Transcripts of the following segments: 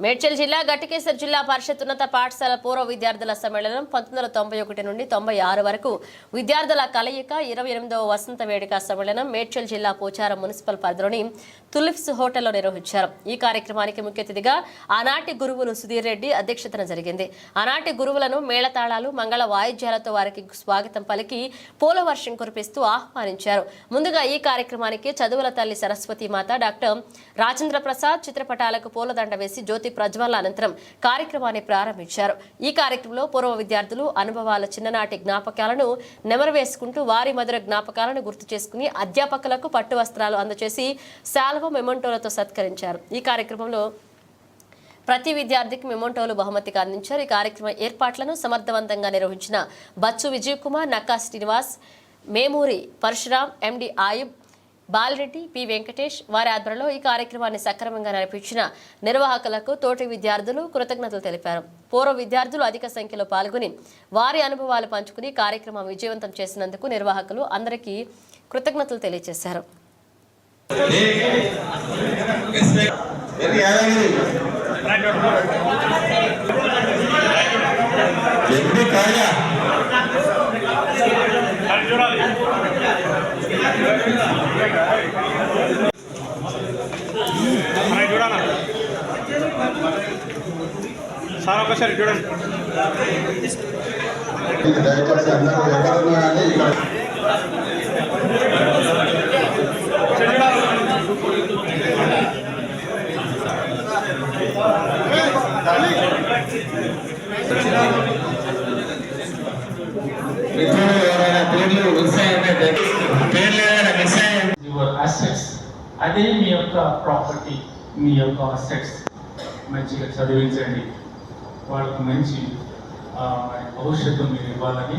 మేడ్చల్ జిల్లా గట్టికేసర్ జిల్లా పరిషత్ ఉన్నత పాఠశాల పూర్వ విద్యార్థుల సమ్మేళనం పంతొమ్మిది వందల తొంభై ఒకటి నుండి తొంభై ఆరు వరకు విద్యార్థుల కలయిక ఇరవై ఎనిమిదవ వసంత వేడుక సమ్మేళనం మేడ్చల్ జిల్లా పోచారం మున్సిపల్ పరిధిలోని తులిప్స్ హోటల్లో నిర్వహించారు. ఈ కార్యక్రమానికి ముఖ్య అతిథిగా ఆనాటి గురువులు సుధీర్ రెడ్డి అధ్యక్షతన జరిగింది. ఆనాటి గురువులను మేళతాళాలు మంగళ వాయిద్యాలతో వారికి స్వాగతం పలికి పూల వర్షం కురిపిస్తూ ఆహ్వానించారు. ముందుగా ఈ కార్యక్రమానికి చదువుల తల్లి సరస్వతి మాత డాక్టర్ రాజేంద్ర ప్రసాద్ చిత్రపటాలకు పూలదండ వేసి జ్యోతి ప్రజ్వల అనంతరం కార్యక్రమాన్ని ప్రారంభించారు. ఈ కార్యక్రమంలో పూర్వ విద్యార్థులు అనుభవాల చిన్ననాటి జ్ఞాపకాలను నెమరవేసుకుంటూ వారి మధుర జ్ఞాపకాలను గుర్తు చేసుకుని అధ్యాపకులకు పట్టు వస్త్రాలు అందజేసి శాల్వ మెమంటోలతో సత్కరించారు. ఈ కార్యక్రమంలో ప్రతి విద్యార్థికి మెమోంటోలు బహుమతిగా అందించారు. ఈ కార్యక్రమ ఏర్పాట్లను సమర్థవంతంగా నిర్వహించిన బచ్చు విజయ్ కుమార్ నక్కా శ్రీనివాస్ మేమూరి పరశురాం ఎండి ఆయుబ్ బాలరెడ్డి పి వెంకటేష్ వారి ఆధ్వర్యంలో ఈ కార్యక్రమాన్ని సక్రమంగా నడిపించిన నిర్వాహకులకు తోటి విద్యార్థులు కృతజ్ఞతలు తెలిపారు. పూర్వ విద్యార్థులు అధిక సంఖ్యలో పాల్గొని వారి అనుభవాలు పంచుకుని కార్యక్రమం విజయవంతం చేసినందుకు నిర్వాహకులు అందరికీ కృతజ్ఞతలు తెలియజేశారు. సార్ ఒకసారి చూడండి. దయచేసి అందరూ యువర్ అసెట్స్ అదే మీ యొక్క ప్రాపర్టీ మీ యొక్క అసెట్స్ మంచిగా చదివించండి వాళ్ళకు మంచి మరి భవిష్యత్తు మీరు ఇవ్వాలని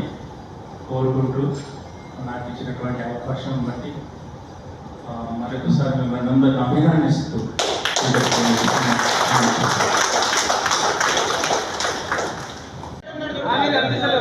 కోరుకుంటూ నాకు ఇచ్చినటువంటి అవకాశం బట్టి మరొకసారి మిమ్మల్ని అందరిని అభినందిస్తూ చలో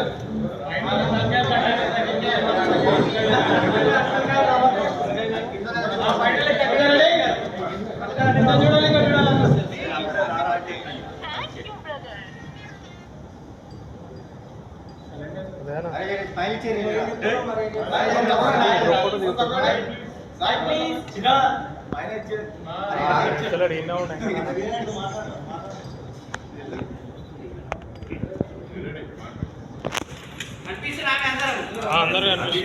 గారికి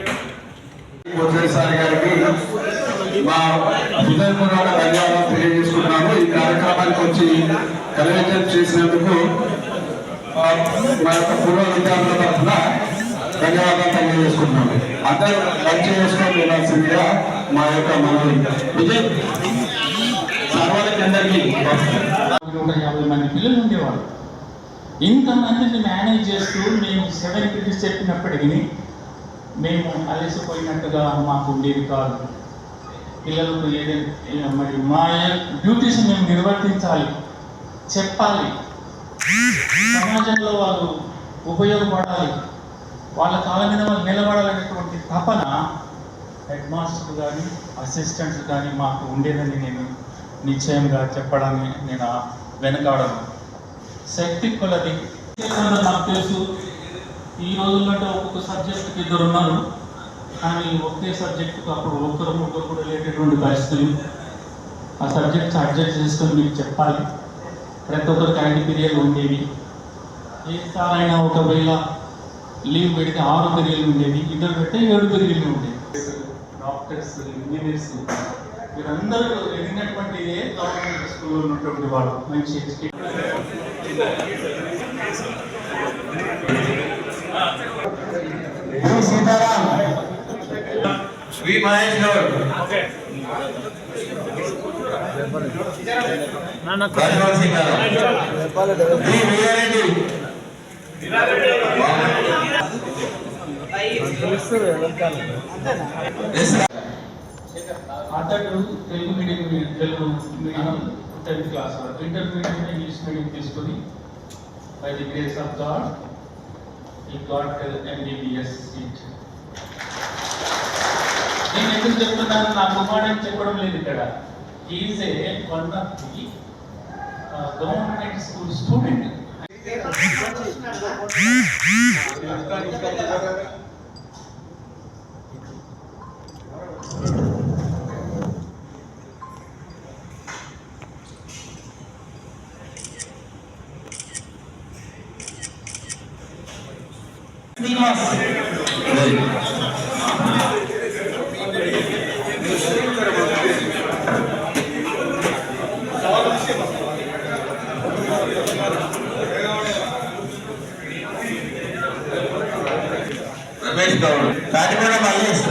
మా హృదయపూర్వక ధన్యవాదాలు. తెలియజేసుకుంటున్నాము ఈ కార్యక్రమానికి వచ్చి చేసినందుకు మా యొక్క పూర్వ విద్యార్థుల తరఫున ధన్యవాదాలు తెలియజేసుకుంటున్నాము అందరూ మంచి చేసుకొని వెళ్ళాల్సిందిగా మా యొక్క మనవి విజయ్ సర్వాలకి అందరికీ నూట యాభై మంది పిల్లలు ఉండేవాళ్ళు ఇంతమందిని మేనేజ్ చేస్తూ మేము సెవెన్ కిటీస్ చెప్పినప్పటికీ మేము అలసిపోయినట్టుగా మాకు ఉండేది కాదు. పిల్లలకు ఏదైనా మరి మా డ్యూటీస్ మేము నిర్వర్తించాలి చెప్పాలి. సమాజంలో వాళ్ళు ఉపయోగపడాలి. వాళ్ళ కాలం మీద వాళ్ళు నిలబడాలనేటువంటి తపన హెడ్ మాస్టర్ కానీ అసిస్టెంట్స్ కానీ మాకు ఉండేదని నేను నిశ్చయంగా చెప్పడాన్ని నేను వెనకాడను. శక్తి కొలది. నాకు తెలుసు ఈ రోజుల్లో అంటే ఒక్కొక్క సబ్జెక్టుకి ఇద్దరు ఉన్నారు. కానీ ఒకే సబ్జెక్టుకు అప్పుడు ఒకరు ముగ్గురు కూడా లేటటువంటి పరిస్థితులు. ఆ సబ్జెక్ట్స్ అడ్జస్ట్ చేసుకొని మీకు చెప్పాలి. ప్రతి ఒక్కరు క్యాంటీ పీరియడ్ ఉండేవి ఏ సార్ అయినా ఒకవేళ లీవ్ పెడితే ఆరు పీరియడ్లు ఉండేవి ఇద్దరు పెడితే ఏడు పీరియడ్లు ఉండేవి డాక్టర్స్ ఇంజనీర్స్ వీరందరూ ఎదిగినటువంటి గవర్నమెంట్ స్కూల్లో ఉన్నటువంటి వాళ్ళు మంచి ఎడ్యుకేషన్ సీతారాం. వి మహేష్ గౌడ్ అతడు Telugu medium Telugu medium tenth class intermediate English medium తీసుకొని by the grace of God he got MBBS seat నేను ఎందుకు చెప్తున్నాను నా కుమారుడు చెప్పడం లేదు ఇక్కడ. Is a one of the government school student Ramesh Goud Kakinada Mallesh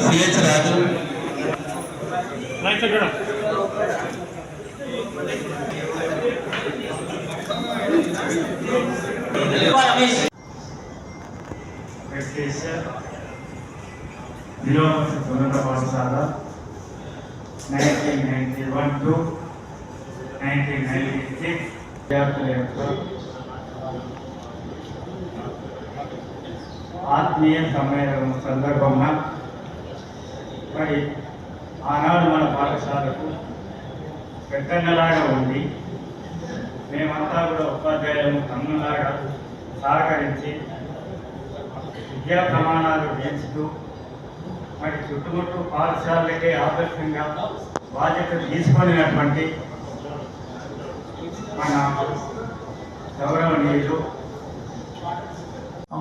CH Raju side చూడండి ఉన్నత పాఠశాల nineteen ninety one to nineteen ninety six విద్యార్థుల యొక్క ఆత్మీయ సమ్మేళనం సందర్భంగా మరి ఆనాడు మన పాఠశాలకు పెద్దన్నలాగా ఉంది మేమంతా కూడా ఉపాధ్యాయులను తమ్ములాగా సహకరించి విద్యా ప్రమాణాలు పెంచుతూ మరి చుట్టుముట్టు పాఠశాలకి ఆదర్శంగా బాధ్యత తీసుకునేటువంటి మన గౌరవనీయులు.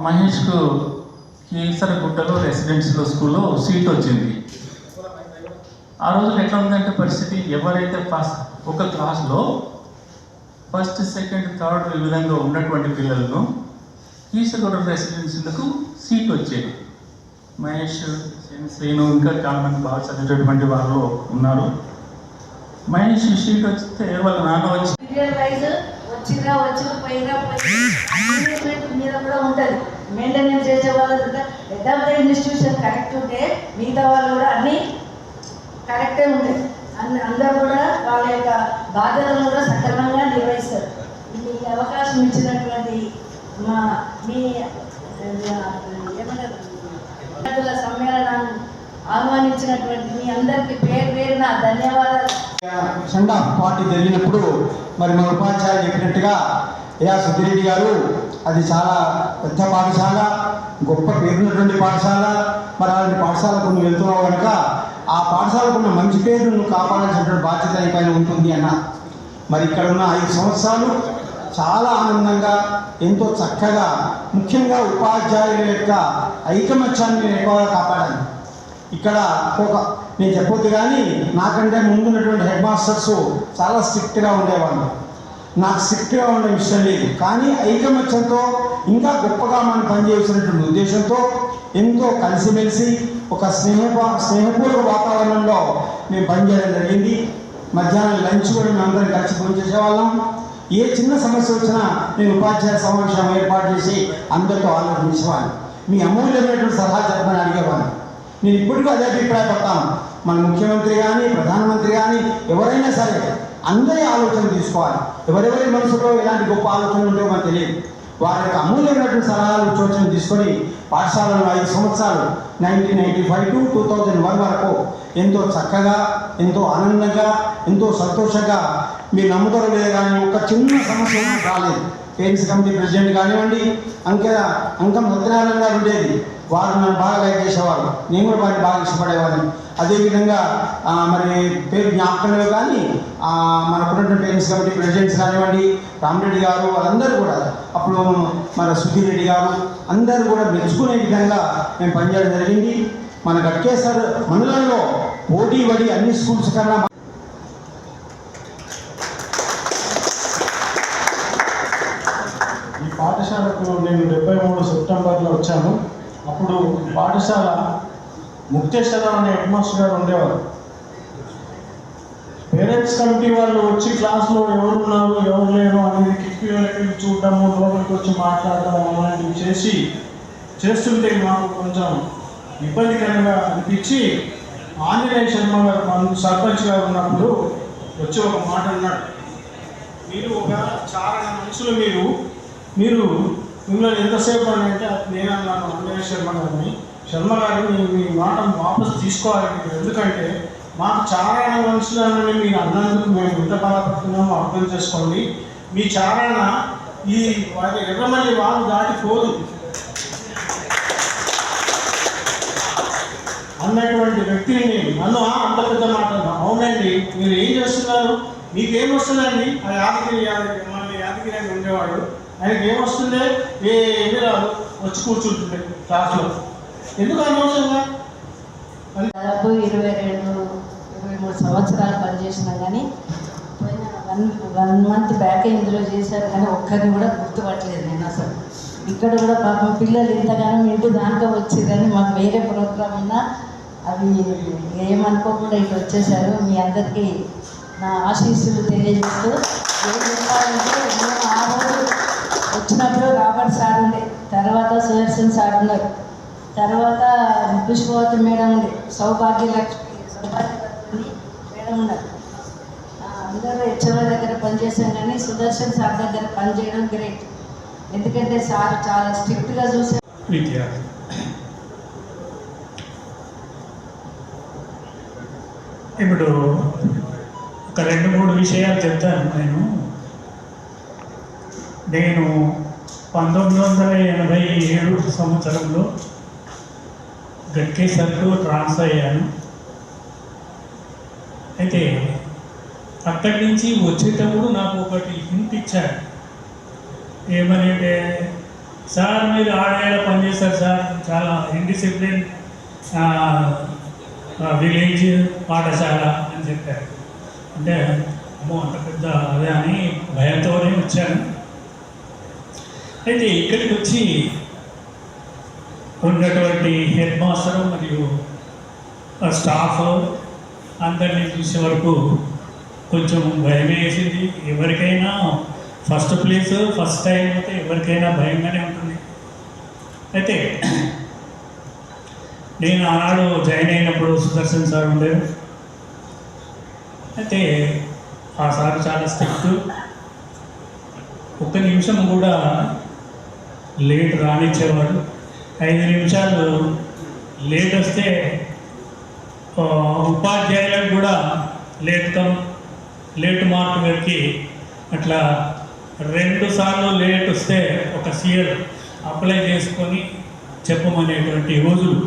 మహేష్కు కీసరగుట్టలో రెసిడెన్షియల్ స్కూల్లో సీట్ వచ్చింది. ఆ రోజులు ఎట్లా ఉందంటే పరిస్థితి ఎవరైతే ఫస్ట్ ఒక క్లాస్లో ఫస్ట్ సెకండ్ థర్డ్ ఈ విధంగా ఉన్నటువంటి పిల్లలను కీసగూడ రెసిడెన్సీలకు సీట్ వచ్చేది. మహేష్ శ్రీను ఇంకా చాలా మంది బాగా చదివేటటువంటి వాళ్ళు ఉన్నారు. మహేష్ సీట్ వస్తే వాళ్ళ నాన్న వచ్చి వచ్చిరా వచ్చిన పోయిరా మీద కూడా ఉంటుంది. మెయింటెనెన్స్ చేసే వాళ్ళు కూడా ఇన్స్టిట్యూషన్ కరెక్ట్ ఉంటే మిగతా వాళ్ళు కూడా అన్నీ కరెక్టే ఉంటాయి అన్ని అందరూ కూడా వాళ్ళ యొక్క బాధ్యతలను కూడా సక్రమంగా నిర్వహిస్తారు. ఈ అవకాశం ఇచ్చినటువంటి మా మీ ఏమన్నారు ఏమంటారు విద్యార్థుల సమ్మేళనాన్ని ఆహ్వానించినటువంటి మీ అందరికీ పేరు పేరున ధన్యవాదాలు. సెండ్ ఆఫ్ పార్టీ జరిగినప్పుడు మరి మా ఉపాధ్యాయులు చెప్పినట్టుగా ఏఆర్ సుధిరెడ్డి గారు అది చాలా పెద్ద పాఠశాల గొప్ప పేరున్నటువంటి పాఠశాల. మరి అలాంటి పాఠశాలకు నువ్వు వెళ్తున్నావు కనుక ఆ పాఠశాలకు ఉన్న మంచి పేరు నువ్వు కాపాడాల్సినటువంటి బాధ్యత నీ పైన ఉంటుంది అన్న. మరి ఇక్కడ ఉన్న ఐదు సంవత్సరాలు చాలా ఆనందంగా ఎంతో చక్కగా ముఖ్యంగా ఉపాధ్యాయుల యొక్క ఐకమత్యాన్ని నేను ఎక్కువగా కాపాడాను. ఇక్కడ ఒక నేను చెప్పొద్దు కానీ నాకంటే ముందున్నటువంటి హెడ్ మాస్టర్స్ చాలా స్ట్రిక్ట్గా ఉండేవాళ్ళు. నాకు స్ట్రిక్ట్గా ఉండే విషయం లేదు. కానీ ఐకమత్యంతో ఇంకా గొప్పగా మనం పనిచేసినటువంటి ఉద్దేశంతో ఎంతో కలిసిమెలిసి ఒక స్నేహ స్నేహపూర్వక వాతావరణంలో మేము పనిచేయడం జరిగింది. మధ్యాహ్నం లంచ్ కూడా మేము అందరం కలిసి పనిచేసేవాళ్ళం ఏ చిన్న సమస్య వచ్చినా నేను ఉపాధ్యాయ సమావేశం ఏర్పాటు చేసి అందరితో ఆలోచించేవాడిని మీ అమూల్యమైనటువంటి సలహా చెప్పమని అడిగేవాడిని. నేను ఇప్పటికీ అదే అభిప్రాయపడతాను మన ముఖ్యమంత్రి కానీ ప్రధానమంత్రి కానీ ఎవరైనా సరే అందరి ఆలోచన తీసుకోవాలి. ఎవరెవరి మనసులో ఎలాంటి గొప్ప ఆలోచనలు ఉంటాయో మనకు తెలియదు. వారి యొక్క అమూల్యమైనటువంటి సలహాలు సూచనలు తీసుకొని పాఠశాలలో ఐదు సంవత్సరాలు nineteen ninety five to two thousand one వరకు ఎంతో చక్కగా ఎంతో ఆనందంగా ఎంతో సంతోషంగా మీరు నమ్ముతారో లేదు కానీ ఒక చిన్న సమస్య రాలేదు. పేరెంట్స్ కమిటీ ప్రెసిడెంట్ కానివ్వండి అంకెల అంకం సత్యనారాయణ గారు ఉండేది. వారు నన్ను బాగా లైక్ చేసేవారు. నేను కూడా వారిని బాగా ఇష్టపడేవాడిని. అదేవిధంగా మరి పేరు జ్ఞాపకంలో కానీ ఆ, మనకున్నటువంటి పేరెంట్స్ కాబట్టి ప్రెసిడెంట్స్ కానివ్వండి రామరెడ్డి గారు వాళ్ళందరూ కూడా అప్పుడు మన సుధీర్ రెడ్డి గారు అందరూ కూడా మెచ్చుకునే విధంగా మేము పనిచేయడం జరిగింది. మన గట్కేశ్వర్ మండలంలో పోటీ పడి అన్ని స్కూల్స్ కన్నా ఈ పాఠశాలకు నేను డెబ్బై మూడు సెప్టెంబర్లో వచ్చాను. అప్పుడు పాఠశాల ముక్తేశ్వరం అనే హెడ్ మాస్టర్ గారు ఉండేవారు. పేరెంట్స్ కమిటీ వాళ్ళు వచ్చి క్లాస్లో ఎవరు ఉన్నారు ఎవరు లేరు అనేది కిటికీ వెళ్ళి చూడటము లోపలికి వచ్చి మాట్లాడటం అలాంటివి చేసి చేస్తుంటే మాకు కొంచెం ఇబ్బందికరంగా అనిపించి ఆంజనేయ శర్మ గారు మన సర్పంచ్ గారు ఉన్నప్పుడు వచ్చి ఒక మాట అన్నాడు. మీరు ఒక చాలా మనుషులు మీరు మీరు ఇందులో ఎంతసేపు అని అంటే నేను అన్నాను అన్నయ్య శర్మ గారిని. శర్మ గారిని మీ మీ మాట వాపస్ తీసుకోవాలి మీరు ఎందుకంటే మాకు చారణ మనుషులని మీరు అన్నందుకు మేము ఎంత బాధపడుతున్నామో అర్థం చేసుకోండి. మీ చారణ ఈ వారి ఎర్రమల్లి వారు దాటిపోదు. అన్నటువంటి వ్యక్తిని నేను నన్ను అంత పెద్ద మాట అవునండి మీరు ఏం చేస్తున్నారు? మీకేం వస్తుందండి? ఆ యాదగిరి యాదగిరి మన యాదగిరి అని ఉండేవాడు. ఆయనకి ఏమొస్తుంది ఏమీ రాదు. వచ్చి కూర్చుంటుండే క్లాస్లో. ఎందుకు అనవసరంగా? దాదాపు ఇరవై రెండు ఇరవై మూడు సంవత్సరాలు పనిచేసినా కానీ పోయిన వన్ వన్ మంత్ బ్యాక్ ఇందులో చేశారు కానీ ఒక్కరిని కూడా గుర్తుపట్టలేదు నేను అసలు. ఇక్కడ కూడా పాపం పిల్లలు ఇంతగానో ఇంటి దాంట్లో వచ్చేదని మాకు వేరే ప్రోగ్రామ్ ఉన్నా అవి ఏమనుకోకుండా ఇటు వచ్చేసారు మీ అందరికీ నా ఆశీస్సులు తెలియజేస్తూ ఏం చెప్పాలంటే నేను ఆ రోజు వచ్చినప్పుడు రాబర్ట్ సార్ ఉంది తర్వాత సుదర్శన్ సార్ ఉన్నారు. తర్వాత పుష్పవతి మేడం ఉంది సౌభాగ్య లక్ష్మి సౌభాగ్య మేడం ఉన్నారు. అందరూ హెచ్ఎం దగ్గర పనిచేసాం కానీ సుదర్శన్ సార్ దగ్గర పనిచేయడం గ్రేట్ ఎందుకంటే సార్ చాలా స్ట్రిక్ట్గా చూసారు ఇప్పుడు ఒక రెండు మూడు విషయాలు చెప్తాను నేను. నేను పంతొమ్మిది వందల ఎనభై ఏడు సంవత్సరంలో గట్కేసర్కు ట్రాన్స్ఫర్ అయ్యాను. అయితే అక్కడి నుంచి వచ్చేటప్పుడు నాకు ఒకటి హింట్ ఇచ్చాడు ఏమని అంటే సార్ మీరు ఆడేలా పనిచేస్తారు సార్. చాలా ఇండిసిప్లిన్ విలేజ్ పాఠశాల అని చెప్పారు. అంటే అమ్మో అంత పెద్ద అదే అని భయంతోనే వచ్చాను. అయితే ఇక్కడికి వచ్చి ఉన్నటువంటి హెడ్ మాస్టర్ మరియు ఆ స్టాఫ్ అందరినీ చూసే వరకు కొంచెం భయం వేసింది ఎవరికైనా ఫస్ట్ ప్లేస్ ఫస్ట్ టైం అయితే ఎవరికైనా భయంగానే ఉంటుంది. అయితే నేను ఆనాడు జాయిన్ అయినప్పుడు సుదర్శన్ సార్ ఉండేది అయితే ఆ సార్ చాలా స్ట్రిక్ట్. ఒక్క నిమిషం కూడా లేట్ రానిచ్చేవాడు. ఐదు నిమిషాలు లేట్ వస్తే ఉపాధ్యాయులకు కూడా లేట్ లేట్ మార్క్ పెట్టి అట్లా రెండు సార్లు లేట్ వస్తే ఒక సీఎల్ అప్లై చేసుకొని చెప్పమనేటువంటి రోజులు.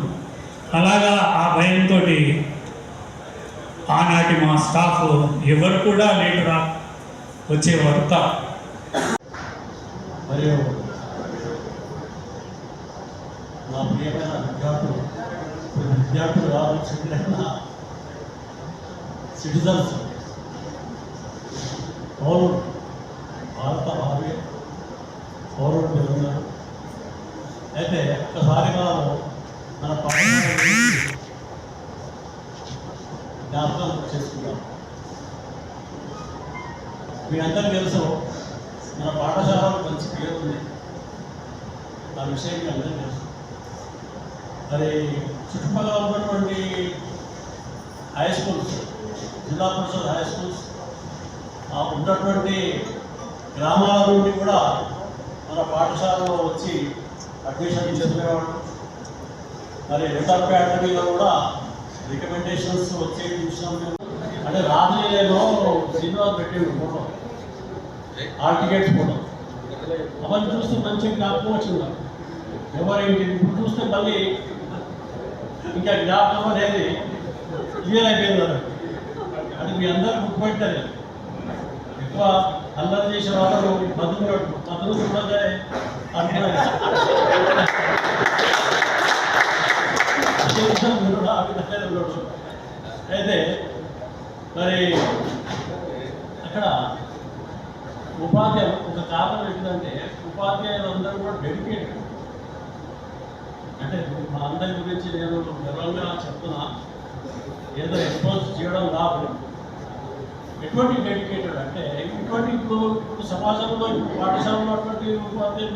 అలాగా ఆ భయంతో ఆనాటి మా స్టాఫ్ ఎవరు కూడా లేట్ రా వచ్చే వర్త మరియు నా ప్రియమైన విద్యార్థులు విద్యార్థులు కాదు సిటిజన్ సిటిజన్స్ పౌరుడు భారత భావి పౌరుడు మీరు అయితే ఒక్కసారి మనం మన పాఠశాల జ్ఞాపకం చేసుకుందాం. మీ అందరికీ తెలుసు మన పాఠశాలలో మంచి పేరు ఉంది ఆ విషయం మీ అందరికీ మరి చుట్టుపక్కల ఉన్నటువంటి హై స్కూల్స్ జిల్లా పరిషత్ హై స్కూల్స్ ఆ ఉన్నటువంటి గ్రామాల నుండి కూడా మన పాఠశాలలో వచ్చి అడ్మిషన్ చేసుకునేవాడు మరి రిటర్న్ ప్యాడ్ మీద కూడా రికమెండేషన్స్ వచ్చే చూసినాం మేము. అంటే రాజులేలో శ్రీనివాస్ పెట్టిండు ఫోటో. Hall tickets photo. అవన్నీ చూస్తే మంచి జ్ఞాపకం వచ్చింది. నాకు. ఎవరేంటి ఇప్పుడు చూస్తే మళ్ళీ ఇంకా జ్ఞాపకం అనేది క్లియర్ అయిపోయింది అది మీ అందరూ గుర్తుపెట్టారు ఎక్కువ అల్లరి చేసే వాళ్ళు మధురు మధురు చూడగానే అంటున్నారు. అయితే మరి అక్కడ ఉపాధ్యాయులు ఒక కారణం ఏంటంటే ఉపాధ్యాయులు అందరూ కూడా డెడికేటెడ్ అంటే మా అందరి గురించి నేను వివరంగా చెప్తున్నా. ఏదో ఎక్స్పోజ్ చేయడం లాభం ఎటువంటి డెడికేటెడ్ అంటే ఇటువంటి ఇప్పుడు సమాజంలో పాఠశాలలో అటువంటి